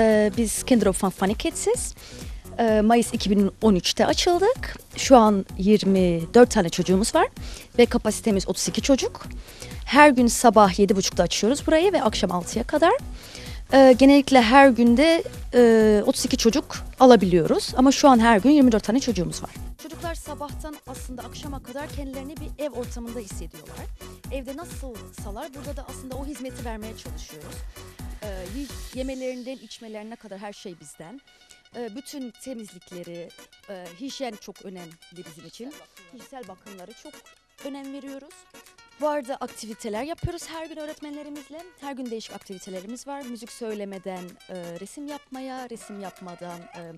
Ee, biz Kinderopfang Funny Kids'iz. Ee, Mayıs 2013'te açıldık. Şu an 24 tane çocuğumuz var ve kapasitemiz 32 çocuk. Her gün sabah 7.30'da açıyoruz burayı ve akşam 6'ya kadar. Ee, genellikle her günde e, 32 çocuk alabiliyoruz ama şu an her gün 24 tane çocuğumuz var. Çocuklar sabahtan aslında akşama kadar kendilerini bir ev ortamında hissediyorlar. Evde nasılsalar burada da aslında o hizmeti vermeye çalışıyoruz. Y- yemelerinden içmelerine kadar her şey bizden. Ee, bütün temizlikleri, e, hijyen çok önemli bizim için. Kişisel bakımları çok önem veriyoruz. Bu arada aktiviteler yapıyoruz her gün öğretmenlerimizle. Her gün değişik aktivitelerimiz var. Müzik söylemeden e, resim yapmaya, resim yapmadan e,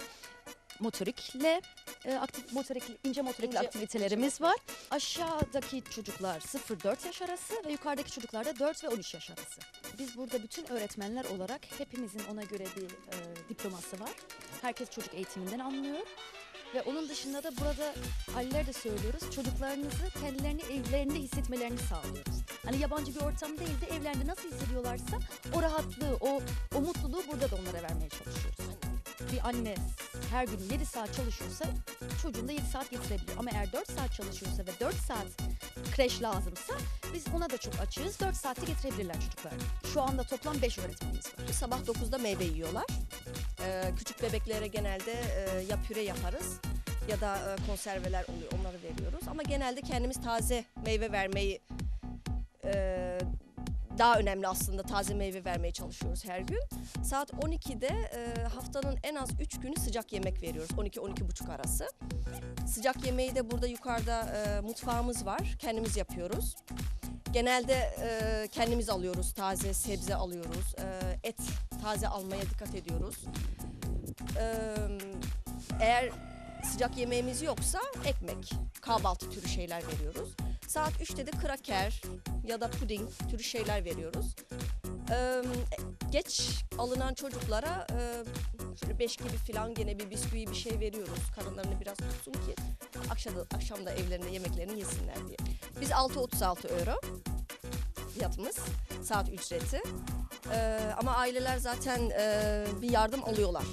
motorikle e, aktif, motorik, ince motorikli İnce- aktivitelerimiz var. Aşağıdaki çocuklar 0-4 yaş arası ve yukarıdaki çocuklar da 4 ve 13 yaş arası. Biz burada bütün öğretmenler olarak hepimizin ona göre bir e, diploması var. Herkes çocuk eğitiminden anlıyor. Ve onun dışında da burada aileler de söylüyoruz. Çocuklarınızı kendilerini evlerinde hissetmelerini sağlıyoruz. Hani yabancı bir ortam değil de evlerinde nasıl hissediyorlarsa o rahatlığı, o, o mutluluğu burada da onlara vermeye çalışıyoruz. Bir anne her gün 7 saat çalışıyorsa çocuğunu da 7 saat getirebiliyor. Ama eğer 4 saat çalışıyorsa ve 4 saat kreş lazımsa biz ona da çok açığız. 4 saatte getirebilirler çocuklar. Şu anda toplam 5 öğretmenimiz var. Sabah 9'da meyve yiyorlar. Ee, küçük bebeklere genelde e, ya püre yaparız ya da e, konserveler oluyor onları veriyoruz. Ama genelde kendimiz taze meyve vermeyi e, daha önemli aslında taze meyve vermeye çalışıyoruz her gün. Saat 12'de e, haftanın en az 3 günü sıcak yemek veriyoruz 12-12.30 arası. Sıcak yemeği de burada yukarıda e, mutfağımız var kendimiz yapıyoruz. Genelde e, kendimiz alıyoruz taze sebze alıyoruz e, et taze almaya dikkat ediyoruz. Ee, eğer sıcak yemeğimiz yoksa ekmek, kahvaltı türü şeyler veriyoruz. Saat 3'te de kraker ya da puding türü şeyler veriyoruz. Ee, geç alınan çocuklara e, şöyle 5 gibi falan gene bir bisküvi bir şey veriyoruz. Karınlarını biraz tutsun ki akşam da, akşam da evlerinde yemeklerini yesinler diye. Biz 6.36 euro fiyatımız, saat ücreti. Ee, ama aileler zaten e, bir yardım alıyorlar.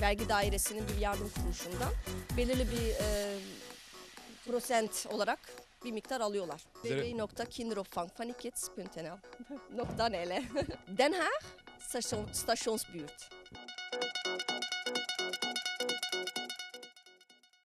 Vergi dairesinin bir yardım kuruluşundan belirli bir e, prosent olarak bir miktar alıyorlar. Bizlere- www.kinderopvangvannykids.nl nokta nl Den Haag station, stationsbuurt.